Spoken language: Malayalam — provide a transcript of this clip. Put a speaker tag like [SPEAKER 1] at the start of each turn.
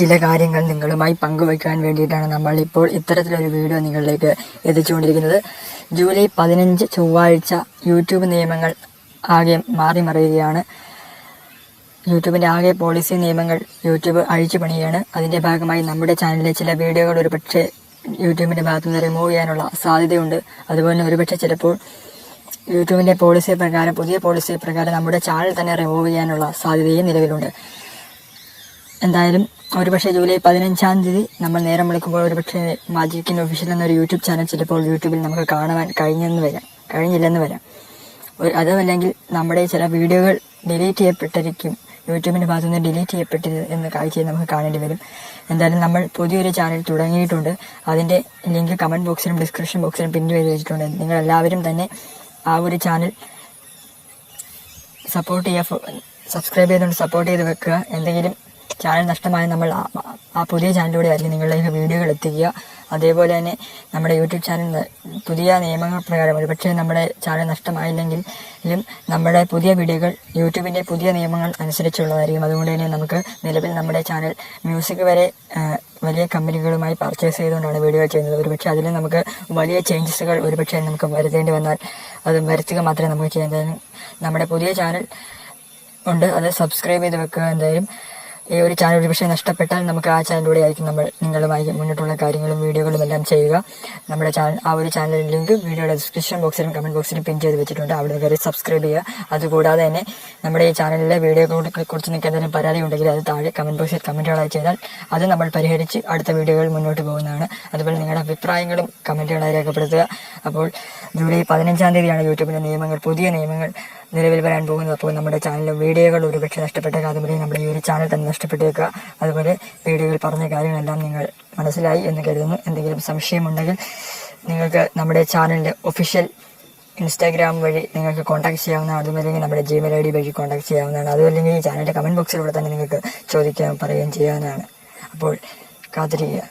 [SPEAKER 1] ചില കാര്യങ്ങൾ നിങ്ങളുമായി പങ്കുവയ്ക്കാൻ വേണ്ടിയിട്ടാണ് നമ്മൾ ഇപ്പോൾ ഇത്തരത്തിലൊരു വീഡിയോ നിങ്ങളിലേക്ക് എത്തിച്ചുകൊണ്ടിരിക്കുന്നത്. ജൂലൈ പതിനഞ്ച് ചൊവ്വാഴ്ച യൂട്യൂബ് നിയമങ്ങൾ ആകെ മാറി മറിയുകയാണ്. യൂട്യൂബിന്റെ ആകെ പോളിസി നിയമങ്ങൾ യൂട്യൂബ് അഴിച്ചു പണിയാണ് അതിന്റെ ഭാഗമായി നമ്മുടെ ചാനലിലെ ചില വീഡിയോകൾ ഒരുപക്ഷെ യൂട്യൂബിന്റെ ഭാഗത്തു നിന്ന് റിമൂവ് ചെയ്യാനുള്ള സാധ്യതയുണ്ട്. അതുപോലെ തന്നെ ഒരുപക്ഷെ ചിലപ്പോൾ യൂട്യൂബിന്റെ പോളിസി പ്രകാരം പുതിയ പോളിസി പ്രകാരം നമ്മുടെ ചാനൽ തന്നെ റിമൂവ് ചെയ്യാനുള്ള സാധ്യതയും നിലവിലുണ്ട്. എന്തായാലും ഒരുപക്ഷെ ജൂലൈ പതിനഞ്ചാം തീയതി നമ്മൾ നേരം വിളിക്കുമ്പോൾ ഒരുപക്ഷെ മാജിക്കിന്റെ ഒഫീഷ്യൽ എന്നൊരു യൂട്യൂബ് ചാനൽ ചിലപ്പോൾ യൂട്യൂബിൽ നമുക്ക് കാണുവാൻ കഴിഞ്ഞെന്ന് വരാം. കഴിഞ്ഞില്ലെന്ന് വരാം. ഒരു- അതുമല്ലെങ്കിൽ നമ്മുടെ ചില വീഡിയോകൾ ഡിലീറ്റ് ചെയ്യപ്പെട്ടിരിക്കും. യൂട്യൂബിന്റെ ഭാഗത്തു നിന്ന് ഡിലീറ്റ് ചെയ്യപ്പെട്ടത് എന്ന് കാഴ്ചയെ നമുക്ക് കാണേണ്ടി വരും. എന്തായാലും നമ്മൾ പുതിയൊരു ചാനൽ തുടങ്ങിയിട്ടുണ്ട്. അതിന്റെ ലിങ്ക് കമന്റ് ബോക്സിലും ഡിസ്ക്രിപ്ഷൻ ബോക്സിലും പിൻ ചെയ്ത് വെച്ചിട്ടുണ്ട്. നിങ്ങൾ എല്ലാവരും തന്നെ ആ ഒരു ചാനൽ സപ്പോർട്ട് ചെയ്യുക സബ്സ്ക്രൈബ് ചെയ്തുകൊണ്ട് സപ്പോർട്ട് ചെയ്ത് വെക്കുക. എന്തെങ്കിലും ചാനൽ നഷ്ടമായ നമ്മൾ ആ- പുതിയ ചാനലിലൂടെ ആയിരിക്കും നിങ്ങളുടെ വീഡിയോകൾ എത്തിക്കുക. അതേപോലെ തന്നെ നമ്മുടെ യൂട്യൂബ് ചാനൽ പുതിയ നിയമങ്ങൾ പ്രകാരം ഒരുപക്ഷെ നമ്മുടെ ചാനൽ നഷ്ടമായില്ലെങ്കിലും നമ്മുടെ പുതിയ വീഡിയോകൾ യൂട്യൂബിന്റെ പുതിയ നിയമങ്ങൾ അനുസരിച്ചുള്ളതായിരിക്കും. അതുകൊണ്ട് തന്നെ നമുക്ക് നിലവിൽ നമ്മുടെ ചാനൽ മ്യൂസിക് വരെ വലിയ കമ്പനികളുമായി പർച്ചേസ് ചെയ്തുകൊണ്ടാണ് വീഡിയോ ചെയ്യുന്നത്. ഒരുപക്ഷെ അതിൽ നമുക്ക് വലിയ ചേഞ്ചസുകൾ ഒരുപക്ഷെ നമുക്ക് വരുത്തേണ്ടി വന്നാൽ അത് വരുത്തുക മാത്രമേ നമുക്ക് ചെയ്യാൻ. നമ്മുടെ പുതിയ ചാനൽ ഉണ്ട്. അത് സബ്സ്ക്രൈബ് ചെയ്ത് വെക്കുക എന്തായാലും. ഈ ഒരു ചാനൽ ഒരു ഒരുപക്ഷെ നഷ്ടപ്പെട്ടാൽ നമുക്ക് ആ ചാനലിലൂടെ ആയിരിക്കും നമ്മൾ നിങ്ങളുമായി മുന്നോട്ടുള്ള കാര്യങ്ങളും വീഡിയോകളും എല്ലാം ചെയ്യുക. നമ്മുടെ ചാനൽ ആ ഒരു ചാനൽ ലിങ്ക് വീഡിയോയുടെ ഡിസ്ക്രിപ്ഷൻ ബോക്സിലും കമന്റ് ബോക്സിലും പിൻ ചെയ്ത് വെച്ചിട്ടുണ്ട്. അവിടെ കയറി സബ്സ്ക്രൈബ് ചെയ്യുക. അതുകൂടാതെ തന്നെ നമ്മുടെ ഈ ചാനലിലെ വീഡിയോകളെ കുറിച്ച് നിങ്ങൾക്ക് എന്തെങ്കിലും പരാതി ഉണ്ടെങ്കിൽ അത് താഴെ കമന്റ് ബോക്സിൽ കമന്റുകളായി ചെയ്താൽ അത് നമ്മൾ പരിഹരിച്ച് അടുത്ത വീഡിയോകൾ മുന്നോട്ട് പോകുന്നതാണ്. അതുപോലെ നിങ്ങളുടെ അഭിപ്രായങ്ങളും കമന്റുകളായി രേഖപ്പെടുത്തുക. അപ്പോൾ ജൂലൈ പതിനഞ്ചാം തീയതിയാണ് യൂട്യൂബിന്റെ നിയമങ്ങൾ പുതിയ നിയമങ്ങൾ. നിലവിൽ വരാൻ പോകുന്നത് അപ്പോൾ നമ്മുടെ ചാനലിലെ വീഡിയോകൾ ഒരുപക്ഷെ നഷ്ടപ്പെട്ടേക്കാം അതുപോലെ നമ്മുടെ ഈ ഒരു ചാനൽ തന്നെ നഷ്ടപ്പെട്ടേക്കുക അതുപോലെ വീഡിയോയിൽ പറഞ്ഞ കാര്യങ്ങളെല്ലാം നിങ്ങൾ മനസ്സിലായി എന്ന് കരുതുന്നു. എന്തെങ്കിലും സംശയമുണ്ടെങ്കിൽ നിങ്ങൾക്ക് നമ്മുടെ ചാനലിന്റെ ഒഫീഷ്യൽ ഇൻസ്റ്റാഗ്രാം വഴി നിങ്ങൾക്ക് കോൺടാക്ട് ചെയ്യാവുന്നതാണ്. അതുമല്ലെങ്കിൽ നമ്മുടെ ജിമെയിൽ ഐ ഡി വഴി കോൺടാക്ട് ചെയ്യാവുന്നതാണ്. അതുമല്ലെങ്കിൽ ഈ ചാനലിന്റെ കമന്റ് ബോക്സിലൂടെ തന്നെ നിങ്ങൾക്ക് ചോദിക്കാൻ പറയുകയും ചെയ്യാവുന്നതാണ്. അപ്പോൾ കാത്തിരിക്കുക.